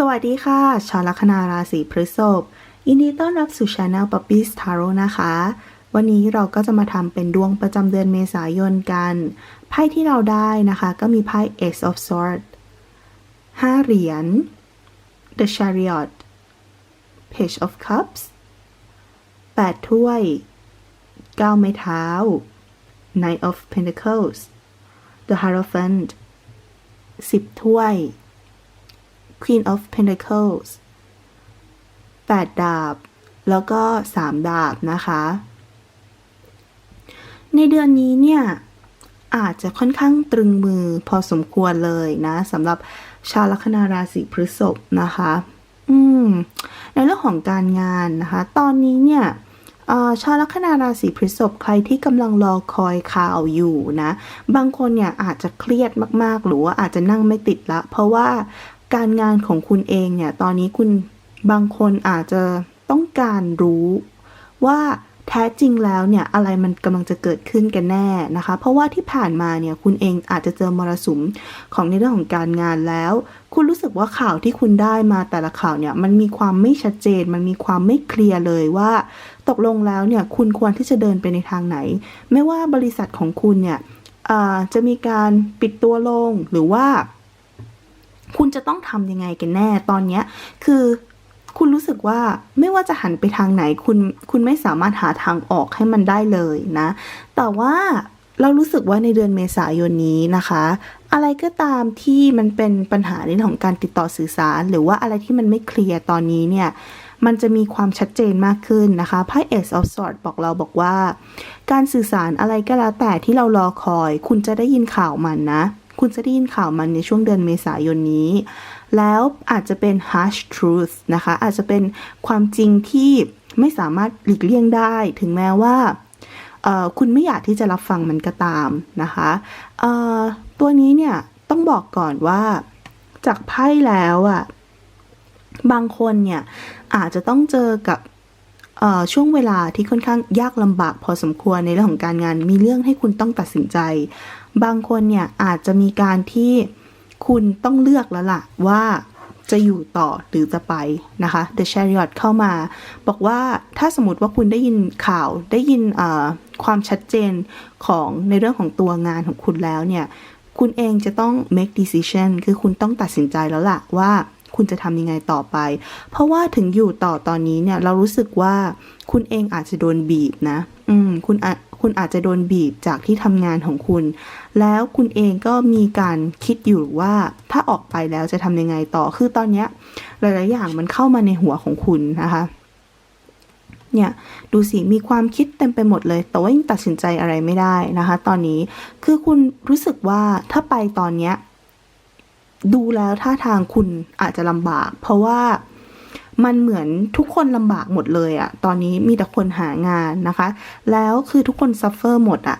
สวัสดีค่ะ ชาวลัคนาราศีพฤษภยินดีต้อนรับสู่ช anel Puppy's Tarot นะคะ วันนี้เราก็จะมาทำเป็นดวงประจำเดือนเมษายนกัน ไพ่ที่เราได้นะคะก็มีไพ่ Ace of Swords 5เหรียญ The Chariot Page of Cups 8ถ้วย9ไม้เท้า Knight of Pentacles The Hierophant 10ถ้วย Queen of Pentacles 8 ดาบ แล้วก็ 3 ดาบนะคะ ในเดือนนี้เนี่ย อาจจะค่อนข้างตรึงมือพอสมควรเลยนะสำหรับชาวลัคนาราศีพฤษภนะคะ อืม ในเรื่องของการงานนะคะ ตอนนี้เนี่ยชาวลัคนาราศีพฤษภใครที่กำลังรอคอยข่าวอยู่นะ บางคนเนี่ยอาจจะเครียดมากๆ หรือว่าอาจจะนั่งไม่ติดละ เพราะว่า การงานของคุณเองเนี่ย ตอนนี้คุณบางคนอาจจะต้องการรู้ว่าแท้จริงแล้วเนี่ยอะไรมันกำลังจะเกิดขึ้นกันแน่นะคะ เพราะว่าที่ผ่านมาเนี่ยคุณเองอาจจะเจอมรสุมของในเรื่องของการงานแล้ว คุณรู้สึกว่าข่าวที่คุณได้มาแต่ละข่าวเนี่ยมันมีความไม่ชัดเจน มันมีความไม่เคลียร์เลยว่า ตกลงแล้วเนี่ยคุณควรที่จะเดินไปในทางไหน ไม่ว่าบริษัทของคุณเนี่ยจะมีการปิดตัวลงหรือว่า คุณจะต้องทำยังไงกันแน่ตอนเนี้ยคือคุณรู้สึกว่าไม่ว่าจะหันไปทางไหนคุณคุณไม่สามารถหาทางออกให้มันได้เลยนะ แต่ว่าเรารู้สึกว่าในเดือนเมษายนนี้นะคะ อะไรก็ตามที่มันเป็นปัญหาในเรื่องของการติดต่อสื่อสาร หรือว่าอะไรที่มันไม่เคลียร์ตอนนี้เนี่ยมันจะมีความชัดเจนมากขึ้นนะคะไพ่ Ace of Swords บอกเราบอกว่า การสื่อสารอะไรก็แล้วแต่ที่เรารอคอย คุณจะได้ยินข่าวมันนะ คุณจะได้ยินข่าวมันในช่วงเดือนเมษายนนี้ แล้วอาจจะเป็น harsh truth นะคะ อาจจะเป็นความจริงที่ไม่สามารถหลีกเลี่ยงได้ ถึงแม้ว่าคุณไม่อยากที่จะรับฟังมันก็ตามนะคะตัวนี้เนี่ยต้องบอกก่อนว่าจากไพ่แล้วอะบางคนเนี่ยอาจจะต้องเจอกับช่วงเวลาที่ค่อนข้างยากลำบากพอสมควรในเรื่องของการงานมีเรื่องให้คุณต้องตัดสินใจ บางคนเนี่ยอาจจะมีการที่คุณต้องเลือกแล้วล่ะว่าจะอยู่ต่อหรือจะไปนะคะ The Chariot เข้ามา บอกว่าถ้าสมมติว่าคุณได้ยินข่าวได้ยินความชัดเจนของในเรื่องของตัวงานของคุณแล้วเนี่ย คุณเองจะต้อง make decision คือคุณต้องตัดสินใจแล้วล่ะว่าคุณจะทำยังไงต่อไป เพราะว่าถึงอยู่ต่อตอนนี้เนี่ย เรารู้สึกว่าคุณเองอาจจะโดนบีบนะ อืมคุณอาคุณอาจจะโดนบีบจากที่ทำงานของคุณ แล้วคุณเองก็มีการคิดอยู่ว่าถ้าออกไปแล้วจะทำยังไงต่อ คือตอนเนี้ยหลายๆอย่างมันเข้ามาในหัวของคุณนะคะเนี่ยดูสิมีความคิดเต็มไปหมดเลย แต่ว่ายังตัดสินใจอะไรไม่ได้นะคะ ตอนนี้คือคุณรู้สึกว่าถ้าไปตอนเนี้ยดูแล้วท่าทางคุณอาจจะลำบาก เพราะว่า มันเหมือนทุกคนลำบากหมดเลยอะตอนนี้มีแต่คนหางานนะคะ แล้วคือทุกคนซัฟเฟอร์หมดอะ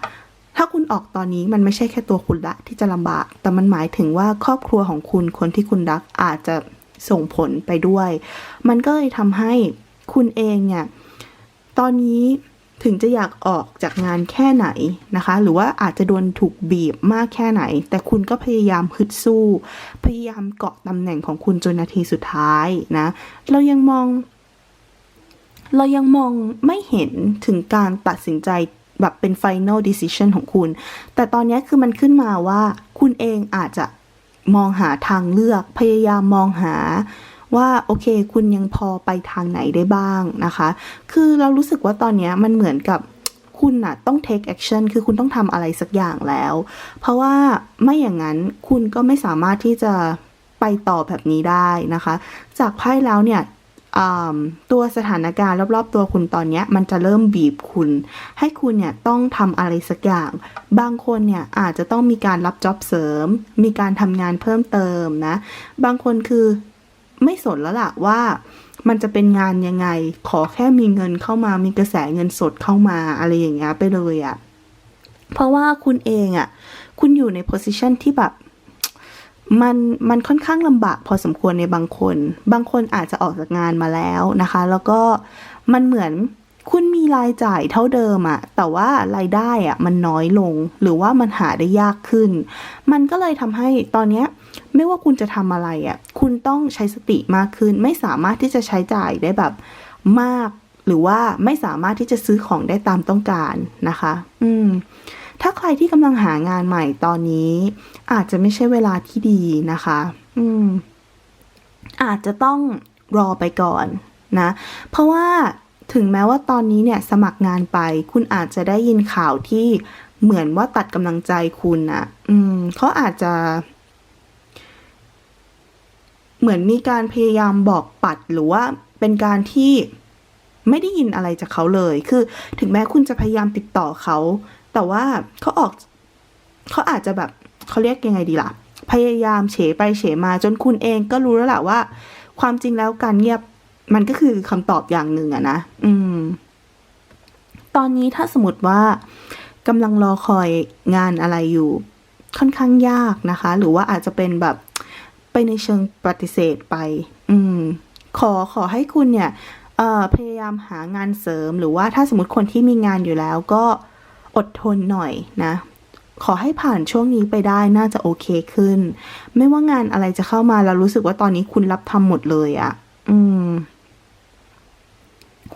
ถ้าคุณออกตอนนี้มันไม่ใช่แค่ตัวคุณละที่จะลำบาก แต่มันหมายถึงว่าครอบครัวของคุณคนที่คุณรักอาจจะส่งผลไปด้วย มันก็เลยทำให้คุณเองเนี่ยตอนนี้ ถึงจะอยากออกจากงานแค่ไหนนะคะ หรือว่าอาจจะโดนถูกบีบมากแค่ไหน แต่คุณก็พยายามฮึดสู้ พยายามเกาะตำแหน่งของคุณจนนาทีสุดท้ายนะ เรายังมอง เรายังมองไม่เห็นถึงการตัดสินใจแบบเป็น final decision ของคุณ แต่ตอนนี้คือมันขึ้นมาว่า คุณเองอาจจะมองหาทางเลือก พยายามมองหา ว่าโอเค คุณยังพอไปทางไหนได้บ้างนะคะ คือเรารู้สึกว่าตอนนี้มันเหมือนกับคุณน่ะต้อง take action คือคุณต้องทำอะไรสักอย่างแล้ว เพราะว่าไม่อย่างนั้นคุณก็ไม่สามารถที่จะไปต่อแบบนี้ได้นะคะ จากไพ่แล้วเนี่ยตัวสถานการณ์รอบๆตัวคุณตอนนี้มันจะเริ่มบีบคุณ ให้คุณเนี่ยต้องทำอะไรสักอย่าง บางคนเนี่ยอาจจะต้องมีการรับจ็อบเสริม มีการทำงานเพิ่มเติมนะ บางคนคือ ไม่สนแล้วล่ะว่ามันจะเป็นงานยังไง ขอแค่มีเงินเข้ามามีกระแสเงินสดเข้ามาอะไรอย่างเงี้ยไปเลยอะ่ะ เพราะว่าคุณเองอะ่ะ คุณอยู่ในโพสิชันที่แบบมันมันค่อนข้างลำบากพอสมควรในบางคน บางคนอาจจะออกจากงานมาแล้วนะคะ แล้วก็มันเหมือน คุณมีรายจ่ายเท่าเดิมอะแต่ว่ารายได้อะมันน้อยลง หรือว่ามันหาได้ยากขึ้น มันก็เลยทำให้ตอนเนี้ยไม่ว่าคุณจะทำอะไรอะคุณต้องใช้สติมากขึ้น ไม่สามารถที่จะใช้จ่ายได้แบบมาก หรือว่าไม่สามารถที่จะซื้อของได้ตามต้องการนะคะ อืม ถ้าใครที่กำลังหางานใหม่ตอนนี้ อาจจะไม่ใช่เวลาที่ดีนะคะ อืม อาจจะต้องรอไปก่อนนะ เพราะว่า ถึงแม้ว่าตอนนี้เนี่ยสมัครงานไป คุณอาจจะได้ยินข่าวที่เหมือนว่าตัดกำลังใจคุณอะอืมเขาอาจจะ เหมือนมีการพยายามบอกปัดหรือว่าเป็นการที่ไม่ได้ยินอะไรจากเขาเลย คือถึงแม้คุณจะพยายามติดต่อเขา แต่ว่าเขาออก เขาอาจจะแบบเขาเรียกยังไงดีล่ะ พยายามเฉไปเฉมาจนคุณเองก็รู้แล้วแหละว่า ความจริงแล้วการเงียบ มันก็คือคำตอบอย่างหนึ่งอะนะ อืม ตอนนี้ถ้าสมมติว่ากำลังรอคอยงานอะไรอยู่ ค่อนข้างยากนะคะ หรือว่าอาจจะเป็นแบบไปในเชิงปฏิเสธไป อืม ขอขอให้คุณเนี่ยพยายามหางานเสริม หรือว่าถ้าสมมติคนที่มีงานอยู่แล้วก็อดทนหน่อยนะ ขอให้ผ่านช่วงนี้ไปได้น่าจะโอเคขึ้น ไม่ว่างานอะไรจะเข้ามาแล้วรู้สึกว่าตอนนี้คุณรับทำหมดเลยอะ่ะ อืม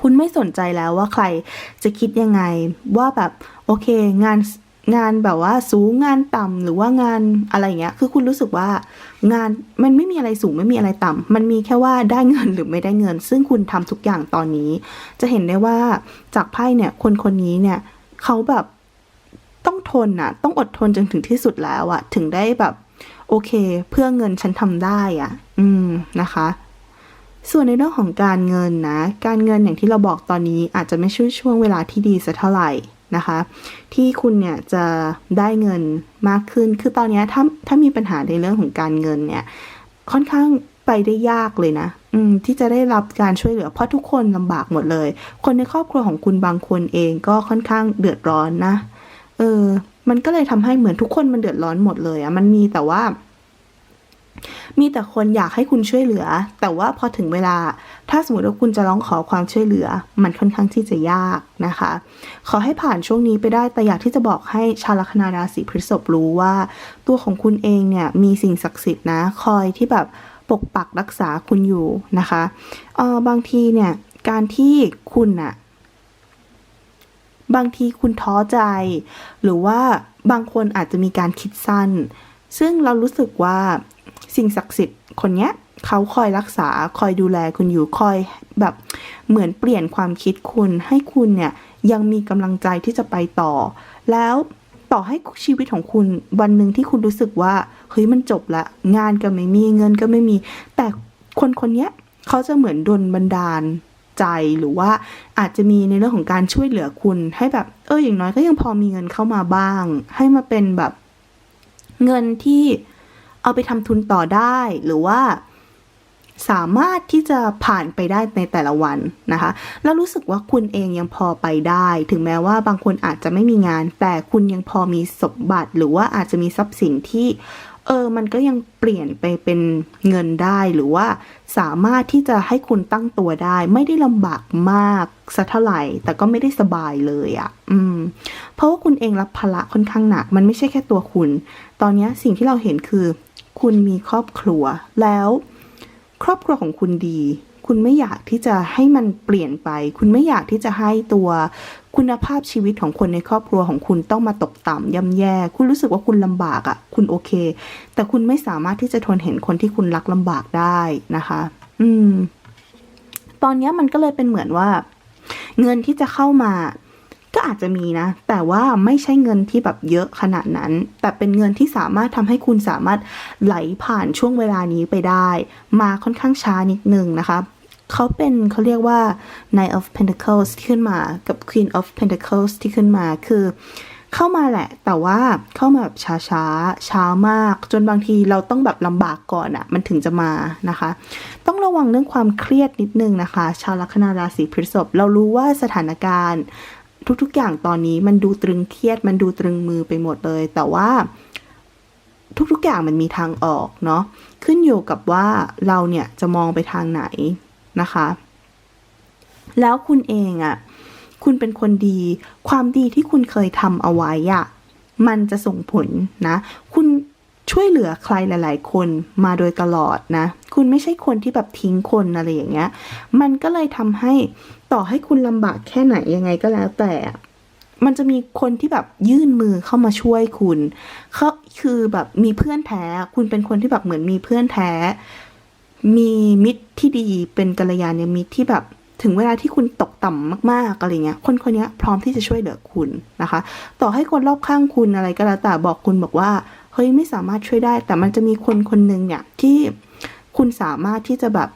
คุณไม่สนใจแล้วว่าใครจะคิดยังไง ว่าแบบโอเค งานงานแบบว่าสูงงานต่ำหรือว่างานอะไรเงี้ย คือคุณรู้สึกว่างานมันไม่มีอะไรสูงไม่มีอะไรต่ำมันมีแค่ว่าได้เงินหรือไม่ได้เงิน ซึ่งคุณทำทุกอย่างตอนนี้ จะเห็นได้ว่าจากไพ่เนี่ยคนคนนี้เนี่ยเขาแบบต้องทนอะต้องอดทนจนถึงที่สุดแล้วอะถึงได้แบบ โอเค เพื่อเงินฉันทำได้อะอืมนะคะ ส่วนในเรื่องของการเงินนะ การเงินอย่างที่เราบอกตอนนี้อาจจะไม่ใช่ช่วงเวลาที่ดีสักเท่าไหร่นะคะ ที่คุณเนี่ยจะได้เงินมากขึ้น คือตอนนี้ถ้าถ้ามีปัญหาในเรื่องของการเงินเนี่ย ค่อนข้างไปได้ยากเลยนะ อืม ที่จะได้รับการช่วยเหลือ เพราะทุกคนลำบากหมดเลย คนในครอบครัวของคุณบางคนเองก็ค่อนข้างเดือดร้อนนะ เออ มันก็เลยทำให้เหมือนทุกคนมันเดือดร้อนหมดเลยอะมันมีแต่ว่า มีแต่คนอยากให้คุณช่วยเหลือ แต่ว่าพอถึงเวลา ถ้าสมมติว่าคุณจะร้องขอความช่วยเหลือ มันค่อนข้างที่จะยากนะคะ ขอให้ผ่านช่วงนี้ไปได้แต่อยากที่จะบอกให้ชาวลัคนาราศีพฤษภรู้ว่า ตัวของคุณเองเนี่ยมีสิ่งศักดิ์สิทธิ์นะคอยที่แบบปกปักรักษาคุณอยู่นะคะเออบางทีเนี่ยการที่คุณอะบางทีคุณท้อใจ หรือว่าบางคนอาจจะมีการคิดสั้น ซึ่งเรารู้สึกว่า สิ่งศักดิ์สิทธิ์คนเนี้ยเขาคอยรักษาคอยดูแลคุณอยู่คอยแบบเหมือนเปลี่ยนความคิดคุณ ให้คุณเนี่ยยังมีกำลังใจที่จะไปต่อ แล้วต่อให้ชีวิตของคุณวันหนึ่งที่คุณรู้สึกว่าเฮ้ยมันจบละงานก็ไม่มีเงินก็ไม่มี แต่คนคนเนี้ยเขาจะเหมือนดลบันดาลใจหรือว่าอาจจะมีในเรื่องของการช่วยเหลือคุณ ให้แบบเอออย่างน้อยก็ยังพอมีเงินเข้ามาบ้าง ให้มาเป็นแบบเงินที่ เอาไปทำทุนต่อได้หรือว่าสามารถที่จะผ่านไปได้ในแต่ละวันนะคะ แล้วรู้สึกว่าคุณเองยังพอไปได้ ถึงแม้ว่าบางคนอาจจะไม่มีงาน แต่คุณยังพอมีสมบัติ หรือว่าอาจจะมีทรัพย์สินที่ เออ มันก็ยังเปลี่ยนไปเป็นเงินได้ หรือว่าสามารถที่จะให้คุณตั้งตัวได้ ไม่ได้ลำบากมากสักเท่าไหร่ แต่ก็ไม่ได้สบายเลยอะ่ะ อืม เพราะว่าคุณเองรับภาระค่อนข้างหนัก มันไม่ใช่แค่ตัวคุณ ตอนนี้สิ่งที่เราเห็นคือ คุณมีครอบครัว แล้วครอบครัวของคุณดี คุณไม่อยากที่จะให้มันเปลี่ยนไป คุณไม่อยากที่จะให้ตัวคุณภาพชีวิตของคนในครอบครัวของคุณต้องมาตกต่ำย่ำแย่ คุณรู้สึกว่าคุณลำบากอะ่ะ คุณโอเค แต่คุณไม่สามารถที่จะทนเห็นคนที่คุณรักลำบากได้นะคะ อืม ตอนนี้มันก็เลยเป็นเหมือนว่า เงินที่จะเข้ามา ก็อาจจะมีนะ แต่ว่าไม่ใช่เงินที่แบบเยอะขนาดนั้น แต่เป็นเงินที่สามารถทำให้คุณสามารถไหลผ่านช่วงเวลานี้ไปได้ มาค่อนข้างช้านิดนึงนะคะเขาเป็นเขาเรียกว่า Knight of Pentacles ที่ขึ้นมากับ Queen of Pentacles ที่ขึ้นมาคือเข้ามาแหละ แต่ว่าเข้ามาแบบช้าช้าๆช้ามาก จนบางทีเราต้องแบบลำบากก่อนอะ่ะ มันถึงจะมานะคะ ต้องระวังเรื่องความเครียดนิดนึงนะคะ ชาวลัคนาราศีพฤษภเรารู้ว่าสถานการณ์ ทุกๆ อย่างตอนนี้มันดูตรึงเครียด มันดูตรึงมือไปหมดเลย แต่ว่าทุกๆ อย่างมันมีทางออกเนาะขึ้นอยู่กับว่าเราเนี่ยจะมองไปทางไหนนะคะ แล้วคุณเองอะ่ะคุณเป็นคนดี ความดีที่คุณเคยทำเอาไว้อะมันจะส่งผลนะ คุณ ช่วยเหลือใครหลาย ๆ คนมาโดยตลอดนะ คุณไม่ใช่คนที่แบบทิ้งคนอะไรอย่างเงี้ย มันก็เลยทำให้ต่อให้คุณลำบากแค่ไหนยังไงก็แล้วแต่มันจะมีคนที่แบบยื่นมือเข้ามาช่วยคุณเขาคือแบบมีเพื่อนแท้ คุณเป็นคนที่แบบเหมือนมีเพื่อนแท้ มีมิตรที่ดีเป็นกัลยาณมิตรที่แบบถึงเวลาที่คุณตกต่ำมากๆอะไรเงี้ย คนคนนี้พร้อมที่จะช่วยเหลือคุณนะคะ ต่อให้คนรอบข้างคุณอะไรก็แล้วแต่บอกคุณบอกว่า ฮ้ยไม่สามารถช่วยได้ แต่มันจะมีคนคนหนึ่งเนี่ยที่คุณสามารถที่จะแบบ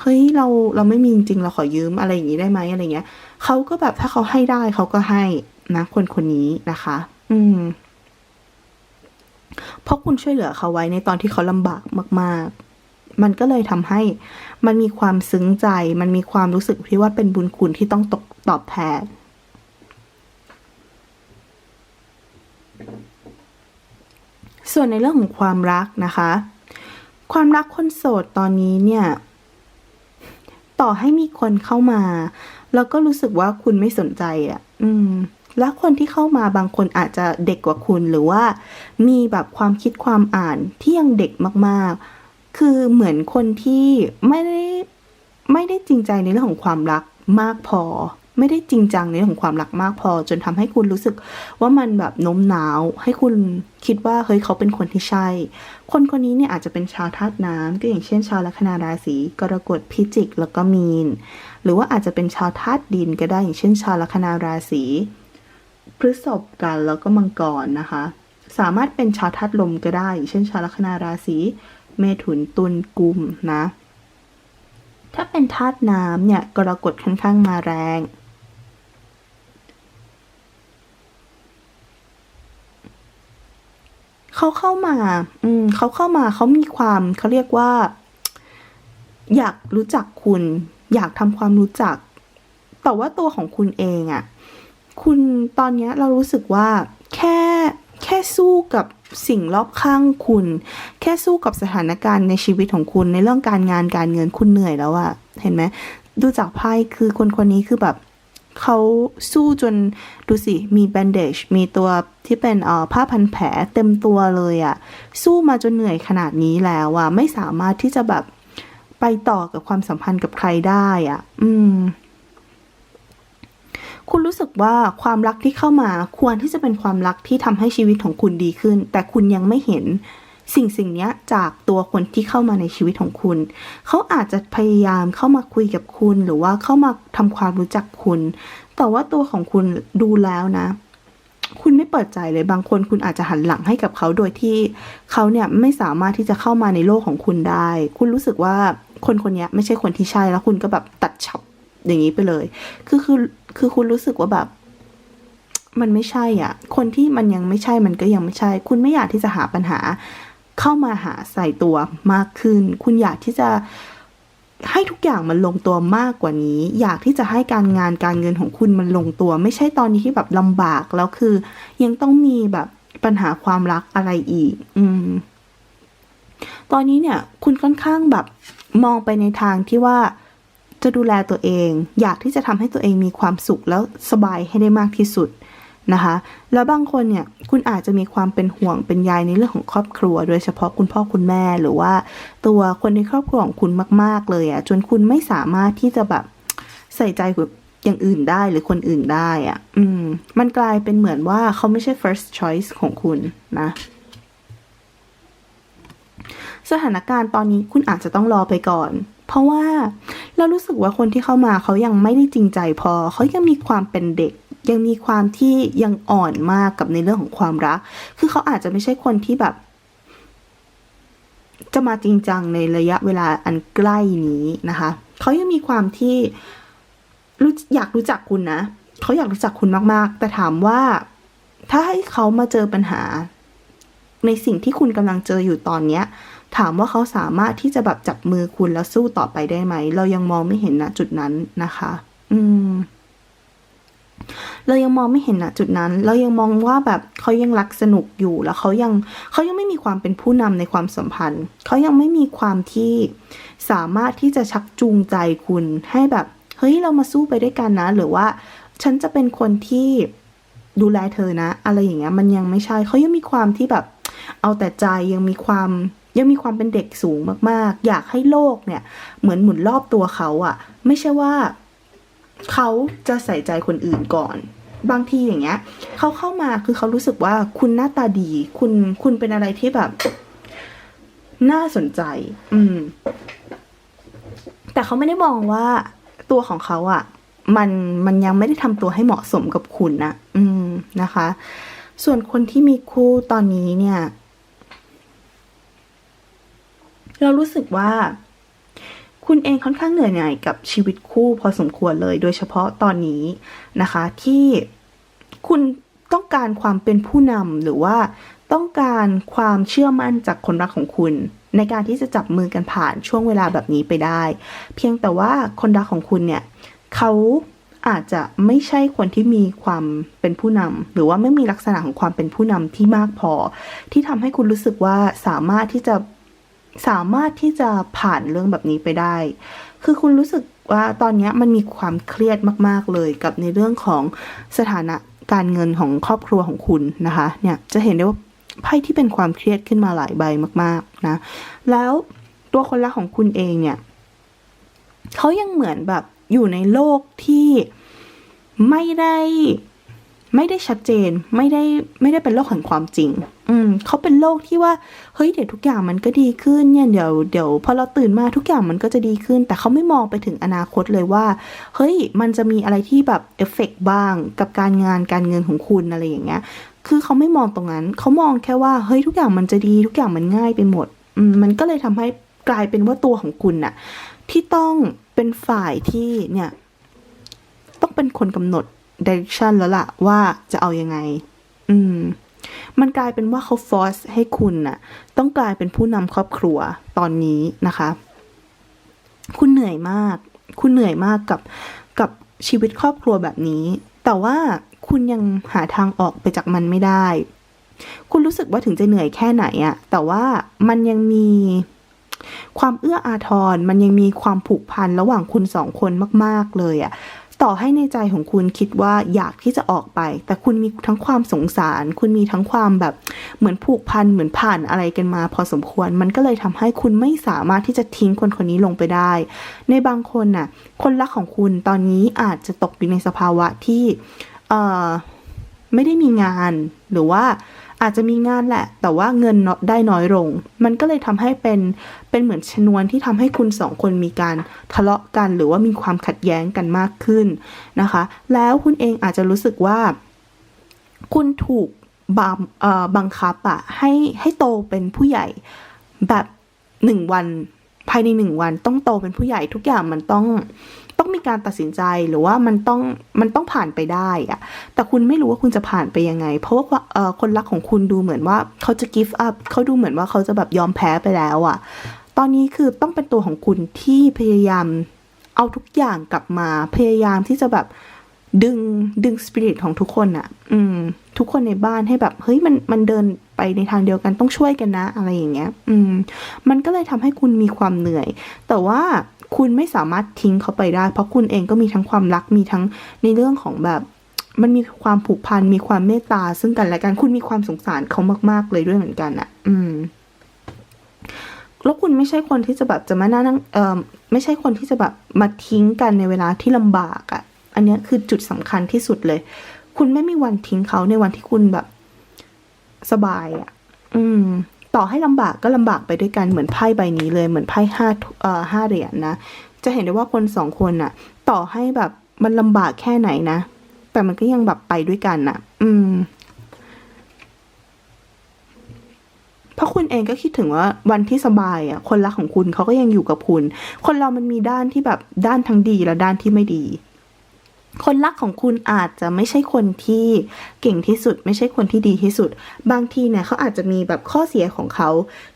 เฮ้ยเราเราไม่มีจริงเราขอยืมอะไรอย่างนี้ได้ไหมอะไรเงี้ยเขาก็แบบถ้าเขาให้ได้เขาก็ให้นะคนคนนี้นะคะ อืมเพราะคุณช่วยเหลือเขาไว้ในตอนที่เขาลำบากมาก ๆ มันก็เลยทำให้มันมีความซึ้งใจ มันมีความรู้สึกที่ว่าเป็นบุญคุณที่ต้องตกตอบแทน ส่วนในเรื่องของความรักนะคะ ความรักคนโสดตอนนี้เนี่ย ต่อให้มีคนเข้ามา แล้วก็รู้สึกว่าคุณไม่สนใจอะ่ะ อืม แล้วคนที่เข้ามาบางคนอาจจะเด็กกว่าคุณหรือว่า มีแบบความคิดความอ่านที่ยังเด็กมากๆ คือเหมือนคนที่ไม่ได้ไม่ได้จริงใจในเรื่องของความรักมากพอ ไม่ได้จริงจังในเรื่องของความรักมากพอ จนทำให้คุณรู้สึกว่ามันแบบโน้มน้าว ให้คุณคิดว่าเฮ้ยเขาเป็นคนที่ใช่ คนคนนี้เนี่ยอาจจะเป็นชาวธาตุน้ำก็อย่างเช่น ชาวลัคนาราศีกรกฎพิจิก แล้วก็มีน หรือว่าอาจจะเป็นชาวธาตุดินก็ได้อย่างเช่น ชาวลัคนาราศีพฤษภกันแล้วก็มังกรนะคะ สามารถเป็นชาวธาตุลมก็ได้อย่างเช่น ชาวลัคนาราศีเมถุนตุลกุมนะถ้าเป็นธาตุน้ำเนี่ยกรกฎค่อนข้างมาแรง เขาเข้ามา อืมเขาเข้ามาเขามีความเขาเรียกว่า อยากรู้จักคุณ อยากทำความรู้จัก แต่ว่าตัวของคุณเองอะ่ะคุณตอนนี้เรารู้สึกว่า แค่แค่สู้กับสิ่งรอบข้างคุณ แค่สู้กับสถานการณ์ในชีวิตของคุณในเรื่องการงานการเงินคุณเหนื่อยแล้วอะเห็นไหมดูจากไพ่คือคนคนนี้คือแบบ เขาสู้จนดูสิ มีแบนเดจมีตัวที่เป็นเอ่อผ้าพันแผลเต็มตัวเลยอะสู้มาจนเหนื่อยขนาดนี้แล้วอะไม่สามารถที่จะแบบไปต่อกับความสัมพันธ์กับใครได้อะอืม คุณรู้สึกว่าความรักที่เข้ามาควรที่จะเป็นความรักที่ทำให้ชีวิตของคุณดีขึ้น แต่คุณยังไม่เห็น สิ่งสิ่งนี้จากตัวคนที่เข้ามาในชีวิตของคุณ เขาอาจจะพยายามเข้ามาคุยกับคุณ หรือว่าเข้ามาทำความรู้จักคุณ แต่ว่าตัวของคุณดูแล้วนะ คุณไม่เปิดใจเลยบางคนคุณอาจจะหันหลังให้กับเขาโดยที่เขาเนี่ยไม่สามารถที่จะเข้ามาในโลกของคุณได้ คุณรู้สึกว่าคนคนนี้ไม่ใช่คนที่ใช่แล้วคุณก็แบบตัดฉับอย่างนี้ไปเลย คือคือคือคุณรู้สึกว่าแบบมันไม่ใช่อะ คนที่มันยังไม่ใช่มันก็ยังไม่ใช่ คุณไม่อยากที่จะหาปัญหา เข้ามาหาใส่ตัวมากขึ้น คุณอยากที่จะให้ทุกอย่างมันลงตัวมากกว่านี้ อยากที่จะให้การงานการเงินของคุณมันลงตัว ไม่ใช่ตอนนี้ที่แบบลำบากแล้วคือ ยังต้องมีแบบปัญหาความรักอะไรอีก อืม ตอนนี้เนี่ย คุณค่อนข้างแบบมองไปในทางที่ว่าจะดูแลตัวเอง อยากที่จะทำให้ตัวเองมีความสุขแล้วสบายให้ได้มากที่สุด นะคะ แล้วบางคนเนี่ยคุณอาจจะมีความเป็นห่วงเป็นใยในเรื่องของครอบครัว โดยเฉพาะคุณพ่อคุณแม่หรือว่า ตัวคนในครอบครัวของคุณมาก ๆ เลยอะ่ะจนคุณไม่สามารถที่จะแบบใส่ใจกับอย่างอื่นได้หรือคนอื่นได้อะ่ะ อืม มันกลายเป็นเหมือนว่าเขาไม่ใช่ first choice ของคุณนะสถานการณ์ตอนนี้คุณอาจจะต้องรอไปก่อน เพราะว่าเรารู้สึกว่าคนที่เข้ามาเขายังไม่ได้จริงใจพอ เขายังมีความเป็นเด็ก ยังมีความที่ยังอ่อนมากกับในเรื่องของความรัก คือเขาอาจจะไม่ใช่คนที่แบบ จะมาจริงจังในระยะเวลาอันใกล้นี้นะคะ เขายังมีความที่รู้อยากรู้จักคุณนะ เขาอยากรู้จักคุณมากๆ แต่ถามว่าถ้าให้เขามาเจอปัญหา ในสิ่งที่คุณกำลังเจออยู่ตอนเนี้ย ถามว่าเขาสามารถที่จะแบบจับมือคุณแล้วสู้ต่อไปได้ไหม เรายังมองไม่เห็นณจุดนั้นนะคะ อืม เรายังมองไม่เห็นณจุดนั้น เรายังมองว่าแบบเขายังรักสนุกอยู่แล้วเขายังเขายังไม่มีความเป็นผู้นำในความสัมพันธ์ เขายังไม่มีความที่สามารถที่จะชักจูงใจคุณให้แบบเฮ้ยเรามาสู้ไปด้วยกันนะ หรือว่าฉันจะเป็นคนที่ดูแลเธอนะ อะไรอย่างเงี้ยมันยังไม่ใช่เขายังมีความที่แบบ เอาแต่ใจยังมีความยังมีความเป็นเด็กสูงมากๆ อยากให้โลกเนี่ย เหมือนหมุนรอบตัวเขาอะไม่ใช่ว่า เขาจะใส่ใจคนอื่นก่อน บางทีอย่างเงี้ยเขาเข้ามาคือเขารู้สึกว่าคุณหน้าตาดี คุณคุณเป็นอะไรที่แบบ น่าสนใจ อืม แต่เขาไม่ได้มองว่าตัวของเขาอะ่ะ มันมันยังไม่ได้ทำตัวให้เหมาะสมกับคุณนะอืมนะคะ ส่วนคนที่มีคู่ตอนนี้เนี่ย เรารู้สึกว่า คุณเองค่อนข้างเหนื่อยหน่ายกับชีวิตคู่พอสมควรเลย โดยเฉพาะตอนนี้นะคะ ที่คุณต้องการความเป็นผู้นำหรือว่าต้องการความเชื่อมั่นจากคนรักของคุณ ในการที่จะจับมือกันผ่านช่วงเวลาแบบนี้ไปได้ เพียงแต่ว่าคนรักของคุณเนี่ยเขาอาจจะไม่ใช่คนที่มีความเป็นผู้นำหรือว่าไม่มีลักษณะของความเป็นผู้นำที่มากพอ ที่ทำให้คุณรู้สึกว่าสามารถที่จะ สามารถที่จะผ่านเรื่องแบบนี้ไปได้ คือคุณรู้สึกว่าตอนนี้มันมีความเครียดมาก ๆ เลยกับในเรื่องของสถานะการเงินของครอบครัวของคุณนะคะ เนี่ยจะเห็นได้ว่าไพ่ที่เป็นความเครียดขึ้นมาหลายใบมาก ๆ นะ แล้วตัวคนรักของคุณเองเนี่ยเขายังเหมือนแบบอยู่ในโลกที่ไม่ได้ ไม่ได้ชัดเจนไม่ได้ไม่ได้เป็นโลกแห่งความจริง อืมเขาเป็นโลกที่ว่าเฮ้ยเดี๋ยวทุกอย่างมันก็ดีขึ้นเนี่ยเดี๋ยวเดี๋ยวพอเราตื่นมาทุกอย่างมันก็จะดีขึ้น แต่เขาไม่มองไปถึงอนาคตเลยว่า เฮ้ยมันจะมีอะไรที่แบบเอฟเฟกบ้างกับการงานการเงินของคุณอะไรอย่างเงี้ยคือเขาไม่มองตรงนั้นเขามองแค่ว่าเฮ้ยทุกอย่างมันจะดีทุกอย่างมันง่ายไปหมดอืมมันก็เลยทำให้กลายเป็นว่าตัวของคุณน่ะที่ต้องเป็นฝ่ายที่เนี่ยต้องเป็นคนกำหนด direction แล้วล่ะว่าจะเอายังไง อืม มันกลายเป็นว่าเขาฟอสให้คุณน่ะ ต้องกลายเป็นผู้นำครอบครัวตอนนี้นะคะ คุณเหนื่อยมาก คุณเหนื่อยมากกับกับชีวิตครอบครัวแบบนี้ แต่ว่าคุณยังหาทางออกไปจากมันไม่ได้ คุณรู้สึกว่าถึงจะเหนื่อยแค่ไหนอะแต่ว่ามันยังมีความเอื้ออาทร มันยังมีความผูกพันระหว่างคุณสองคนมาก ๆ เลยอะ ต่อให้ในใจของคุณคิดว่าอยากที่จะออกไป แต่คุณมีทั้งความสงสาร คุณมีทั้งความแบบเหมือนผูกพันเหมือนผ่านอะไรกันมา พอสมควรมันก็เลยทำให้คุณไม่สามารถที่จะทิ้งคนคนนี้ลงไปได้ ในบางคนน่ะคนรักของคุณตอนนี้อาจจะตกอยู่ในสภาวะที่เอ่อไม่ได้มีงานหรือว่า อาจจะมีงานแหละ แต่ว่าเงินได้น้อยลง มันก็เลยทำให้เป็นเป็นเหมือนชนวนที่ทำให้คุณสองคนมีการทะเลาะกัน หรือว่ามีความขัดแย้งกันมากขึ้นนะคะ แล้วคุณเองอาจจะรู้สึกว่า คุณถูกบังบังคับอะให้ให้โตเป็นผู้ใหญ่แบบหนึ่งวันภายในหนึ่งวันต้องโตเป็นผู้ใหญ่ทุกอย่างมันต้อง ต้องมีการตัดสินใจหรือว่ามันต้องมันต้องผ่านไปได้อะแต่คุณไม่รู้ว่าคุณจะผ่านไปยังไง เพราะว่าคนรักของคุณดูเหมือนว่าเขาจะ give up เขาดูเหมือนว่าเขาจะแบบยอมแพ้ไปแล้วอะตอนนี้คือต้องเป็นตัวของคุณที่พยายามเอาทุกอย่างกลับมา พยายามที่จะแบบดึงดึงสปิริตของทุกคนอะอืม ทุกคนในบ้านให้แบบ เฮ้ยมันมันเดินไปในทางเดียวกันต้องช่วยกันนะ อะไรอย่างเงี้ย อืม มันก็เลยทำให้คุณมีความเหนื่อย แต่ว่า คุณไม่สามารถทิ้งเขาไปได้ เพราะคุณเองก็มีทั้งความรักมีทั้งในเรื่องของแบบมันมีความผูกพันมีความเมตตาซึ่งกันและกันคุณมีความสงสารเขามาก ๆ เลยด้วยเหมือนกันอะอืมแล้วคุณไม่ใช่คนที่จะแบบจะมานั่งเออไม่ใช่คนที่จะแบบมาทิ้งกันในเวลาที่ลำบากอะอันนี้คือจุดสำคัญที่สุดเลย คุณไม่มีวันทิ้งเขาในวันที่คุณแบบสบายอะ อืม ต่อให้ลำบากก็ลำบากไปด้วยกันเหมือนไพ่ใบนี้เลยเหมือนไพ่ห้าเอ่อห้าเหรียญนนะจะเห็นได้ว่าคนสองคนน่ะ ต่อให้แบบมันลำบากแค่ไหนนะแต่มันก็ยังแบบไปด้วยกันน่ะ อืมเพราะคุณเองก็คิดถึงว่าวันที่สบายอะ คนรักของคุณเขาก็ยังอยู่กับคุณ คนเรามันมีด้านที่แบบด้านทั้งดีและด้านที่ไม่ดี คนรักของคุณอาจจะไม่ใช่คนที่เก่งที่สุด ไม่ใช่คนที่ดีที่สุด บางทีเนี่ยเขาอาจจะมีแบบข้อเสียของเขา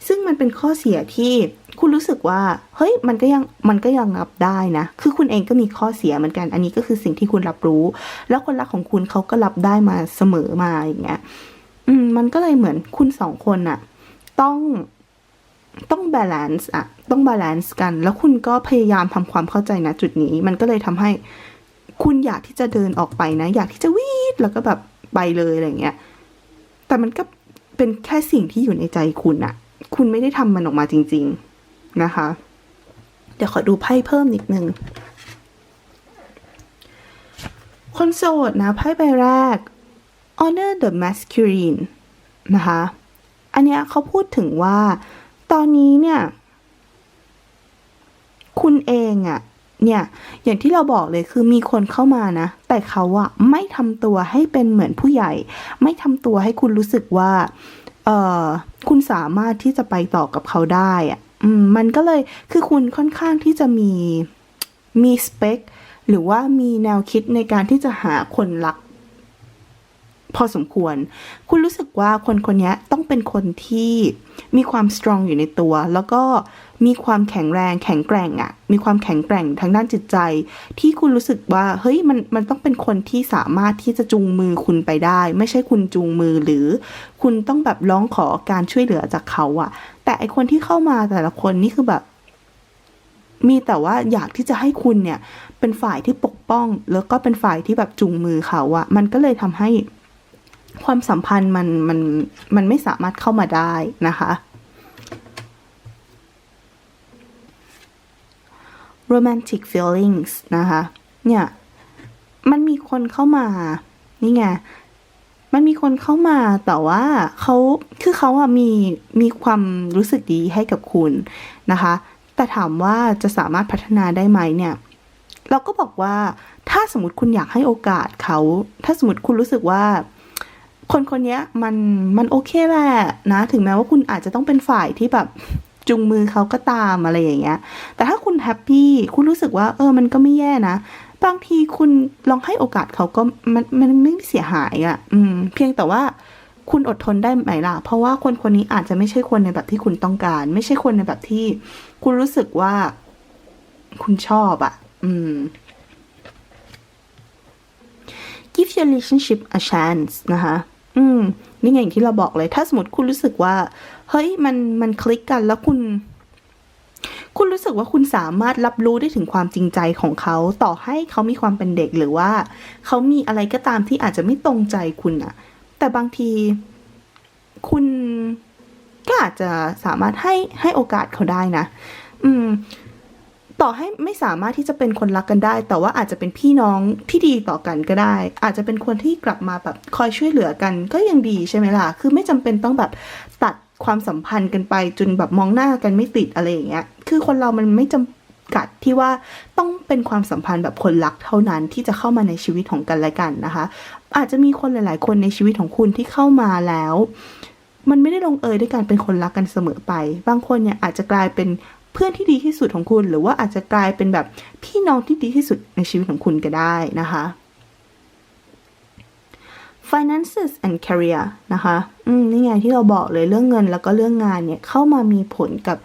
ซึ่งมันเป็นข้อเสียที่คุณรู้สึกว่าเฮ้ยมันก็ยังมันก็ยังรับได้นะ คือคุณเองก็มีข้อเสียเหมือนกัน อันนี้ก็คือสิ่งที่คุณรับรู้ แล้วคนรักของคุณเขาก็รับได้มาเสมอมาอย่างเงี้ยอืมมันก็เลยเหมือนคุณสองคนน่ะต้องต้องบาลานซ์อะต้องบาลานซ์กัน แล้วคุณก็พยายามทำความเข้าใจนะจุดนี้ มันก็เลยทำให้ คุณอยากที่จะเดินออกไปนะ อยากที่จะวีดแล้วก็แบบไปเลยอะไรเงี้ย แต่มันก็เป็นแค่สิ่งที่อยู่ในใจคุณอะคุณไม่ได้ทำมันออกมาจริง ๆนะคะ เดี๋ยวขอดูไพ่เพิ่มนิดนึง คนโสดนะไพ่ใบแรก honor the masculine นะคะ อันเนี้ยเขาพูดถึงว่า ตอนนี้เนี่ย คุณเองอะ เนี่ยอย่างที่เราบอกเลยคือมีคนเข้ามานะ แต่เขาอะไม่ทำตัวให้เป็นเหมือนผู้ใหญ่ ไม่ทำตัวให้คุณรู้สึกว่าเออคุณสามารถที่จะไปต่อกับเขาได้อะอืมมันก็เลยคือคุณค่อนข้างที่จะมีมีสเปคหรือว่ามีแนวคิดในการที่จะหาคนรัก พอสมควร คุณรู้สึกว่าคนคนนี้ต้องเป็นคนที่มีความสตรองอยู่ในตัว แล้วก็ มีความแข็งแรงแข็งแกร่งอะ่ะมีความแข็งแกร่งทางด้านจิตใจ ที่คุณรู้สึกว่าเฮ้ยมันมันต้องเป็นคนที่สามารถที่จะจูงมือคุณไปได้ ไม่ใช่คุณจูงมือหรือ คุณต้องแบบร้องขอการช่วยเหลือจากเขาอะ่ะแต่ไอคนที่เข้ามาแต่ละคนนี่คือแบบ มีแต่ว่าอยากที่จะให้คุณเนี่ย เป็นฝ่ายที่ปกป้อง แล้วก็เป็นฝ่ายที่แบบจูงมือเขาอะมันก็เลยทำให้ความสัมพันธ์มันมันมันไม่สามารถเข้ามาได้นะคะ romantic feelings นะคะ เนี่ย มันมีคนเข้ามา นี่ไง มันมีคนเข้ามาแต่ว่าเขาคือเขาอะมีมีความรู้สึกดีให้กับคุณนะคะ แต่ถามว่าจะสามารถพัฒนาได้ไหมเนี่ย เราก็บอกว่าถ้าสมมติคุณอยากให้โอกาสเขา ถ้าสมมติคุณรู้สึกว่าคนคนนี้มันมันโอเคแหละนะ ถึงแม้ว่าคุณอาจจะต้องเป็นฝ่ายที่แบบจุงมือเขาก็ตามอะไรอย่างเงี้ย แต่ถ้าคุณ แฮปปี้คุณรู้สึกว่า เออมันก็ไม่แย่นะ บางทีคุณลองให้โอกาสเขาก็มันมันไม่เสียหายอะ่ะ อืม เพียงแต่ว่าคุณอดทนได้ไหมล่ะ เพราะว่าคนคนนี้อาจจะไม่ใช่คนในแบบที่คุณต้องการ ไม่ใช่คนในแบบที่ คุณรู้สึกว่า คุณชอบอะ่ะ อืม give your relationship a chance นะคะ อืม นี่ไงอย่างที่เราบอกเลย ถ้าสมมติคุณรู้สึกว่า เฮ้ย มัน มันคลิกกัน แล้วคุณ คุณรู้สึกว่าคุณสามารถรับรู้ได้ถึงความจริงใจของเขา ต่อให้เขามีความเป็นเด็กหรือว่า เขามีอะไรก็ตามที่อาจจะไม่ตรงใจคุณอะแต่บางทีคุณก็อาจจะสามารถให้ให้โอกาสเขาได้นะ อืม ต่อให้ไม่สามารถที่จะเป็นคนรักกันได้ แต่ว่าอาจจะเป็นพี่น้องที่ดีต่อกันก็ได้ อาจจะเป็นคนที่กลับมาแบบคอยช่วยเหลือกัน ก็ยังดีใช่ไหมล่ะ คือไม่จำเป็นต้องแบบตัดความสัมพันธ์กันไปจนแบบมองหน้ากันไม่ติดอะไรอย่างเงี้ย คือคนเรามันไม่จำกัดที่ว่าต้องเป็นความสัมพันธ์แบบคนรักเท่านั้นที่จะเข้ามาในชีวิตของกันและกันนะคะ อาจจะมีคนหลาย ๆ คนในชีวิตของคุณที่เข้ามาแล้ว มันไม่ได้ลงเอยด้วยการเป็นคนรักกันเสมอไป บางคนเนี่ยอาจจะกลายเป็นเพื่อนที่ดีที่สุดของคุณ หรือว่าอาจจะกลายเป็นแบบพี่น้องที่ดีที่สุดในชีวิตของคุณก็ได้นะคะ finances and career นะคะอืมนี่ไงที่เราบอกเลยเรื่องเงินแล้วก็เรื่องงานเนี่ยเข้ามามีผลกับ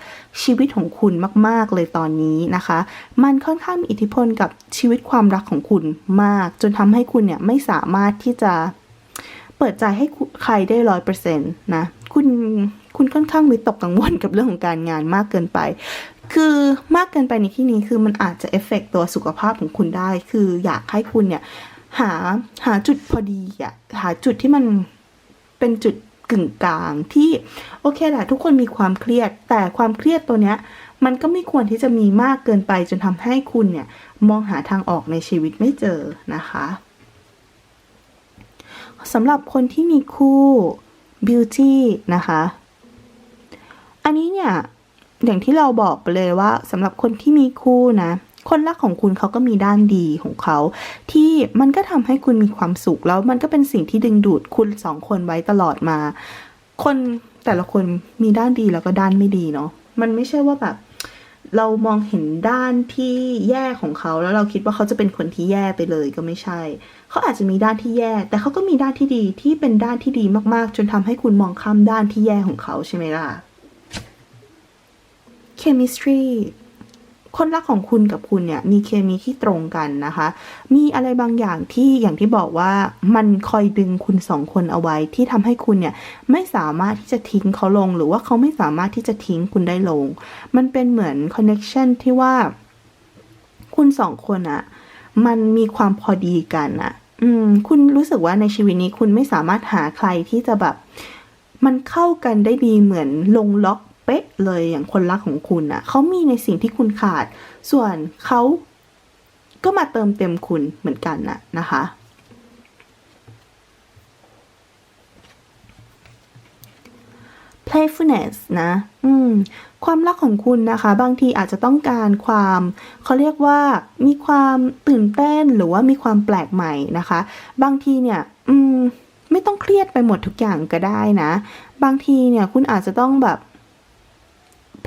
ชีวิตของคุณมาก ๆ เลยตอนนี้นะคะ มันค่อนข้างมีอิทธิพลกับชีวิตความรักของคุณมาก จนทำให้คุณเนี่ยไม่สามารถที่จะเปิดใจให้ใครได้ร้อยเปอร์เซ็นต์นะ คุณคุณค่อนข้างวิตกกังวลกับเรื่องของการงานมากเกินไป คือมากเกินไปในที่นี้คือมันอาจจะเอฟเฟกตัวสุขภาพของคุณได้ คืออยากให้คุณเนี่ย หาหาจุดพอดีอะหาจุดที่มันเป็นจุดกึ่งกลางที่โอเคแหละทุกคนมีความเครียด แต่ความเครียดตัวเนี้ย มันก็ไม่ควรที่จะมีมากเกินไปจนทำให้คุณเนี่ย มองหาทางออกในชีวิตไม่เจอนะคะสำหรับคนที่มีคู่ beauty นะคะ อันนี้เนี่ย อย่างที่เราบอกไปเลยว่าสำหรับคนที่มีคู่นะ คนรักของคุณเขาก็มีด้านดีของเขา ที่มันก็ทำให้คุณมีความสุขแล้วมันก็เป็นสิ่งที่ดึงดูดคุณสองคนไว้ตลอดมา คนแต่ละคนมีด้านดีแล้วก็ด้านไม่ดีเนาะมันไม่ใช่ว่าแบบ เรามองเห็นด้านที่แย่ของเขา แล้วเราคิดว่าเขาจะเป็นคนที่แย่ไปเลยก็ไม่ใช่ เขาอาจจะมีด้านที่แย่ แต่เขาก็มีด้านที่ดีที่เป็นด้านที่ดีมากๆ จนทำให้คุณมองข้ามด้านที่แย่ของเขาใช่ไหมล่ะ chemistry คนรักของคุณกับคุณเนี่ยมีเคมีที่ตรงกันนะคะ มีอะไรบางอย่างที่อย่างที่บอกว่ามันคอยดึงคุณสองคนเอาไว้ที่ทำให้คุณเนี่ยไม่สามารถที่จะทิ้งเขาลง หรือว่าเขาไม่สามารถที่จะทิ้งคุณได้ลง มันเป็นเหมือนคอนเน็ชันที่ว่า คุณสองคนอะมันมีความพอดีกันอะอืม คุณรู้สึกว่าในชีวิตนี้คุณไม่สามารถหาใครที่จะแบบ มันเข้ากันได้ดีเหมือนลงล็อก เป๊ะเลยอย่างคนรักของคุณอะเขามีในสิ่งที่คุณขาด ส่วนเขาก็มาเติมเต็มคุณเหมือนกันน่ะนะคะ playfulness นะ อืม ความรักของคุณนะคะ บางทีอาจจะต้องการความ เขาเรียกว่า มีความตื่นเต้นหรือว่ามีความแปลกใหม่นะคะ บางทีเนี่ย อืม ไม่ต้องเครียดไปหมดทุกอย่างก็ได้นะ บางทีเนี่ย คุณอาจจะต้องแบบ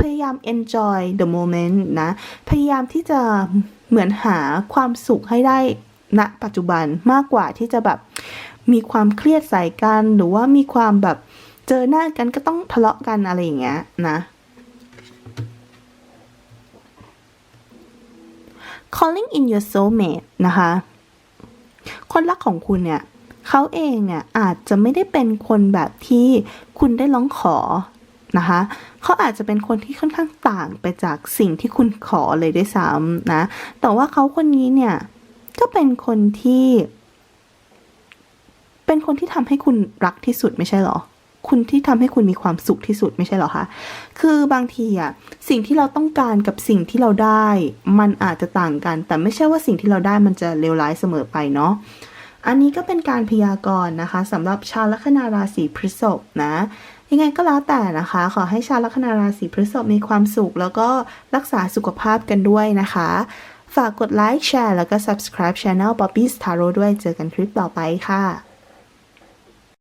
พยายาม enjoy the moment นะ พยายามที่จะเหมือนหาความสุขให้ได้ณปัจจุบันมากกว่าที่จะแบบมีความเครียดใส่กันหรือว่ามีความแบบเจอหน้ากันก็ต้องทะเลาะกันอะไรอย่างเงี้ยนะ calling in your soulmate นะคะ คนรักของคุณเนี่ยเขาเองเนี่ยอาจจะไม่ได้เป็นคนแบบที่คุณได้ร้องขอ นะคะเขาอาจจะเป็นคนที่ค่อนข้างต่างไปจากสิ่งที่คุณขอเลยด้วยซ้ำนะ แต่ว่าเขาคนนี้เนี่ยก็เป็นคนที่ เป็นคนที่ทำให้คุณรักที่สุดไม่ใช่หรอ คุณที่ทำให้คุณมีความสุขที่สุดไม่ใช่หรอคะ คือบางทีอะสิ่งที่เราต้องการกับสิ่งที่เราได้ มันอาจจะต่างกัน แต่ไม่ใช่ว่าสิ่งที่เราได้มันจะเลวร้ายเสมอไปเนาะอันนี้ก็เป็นการพยากรณ์นะคะสำหรับชาวลัคนาราศีพฤษภนะ ยังไงก็แล้วแต่นะคะ ขอให้ชาวลัคนาราศีพฤษภมีความสุข แล้วก็รักษาสุขภาพกันด้วยนะคะ ฝากกดไลค์แชร์แล้วก็ subscribe channel Bobby's Tarot ด้วยเจอกันคลิปต่อไปค่ะ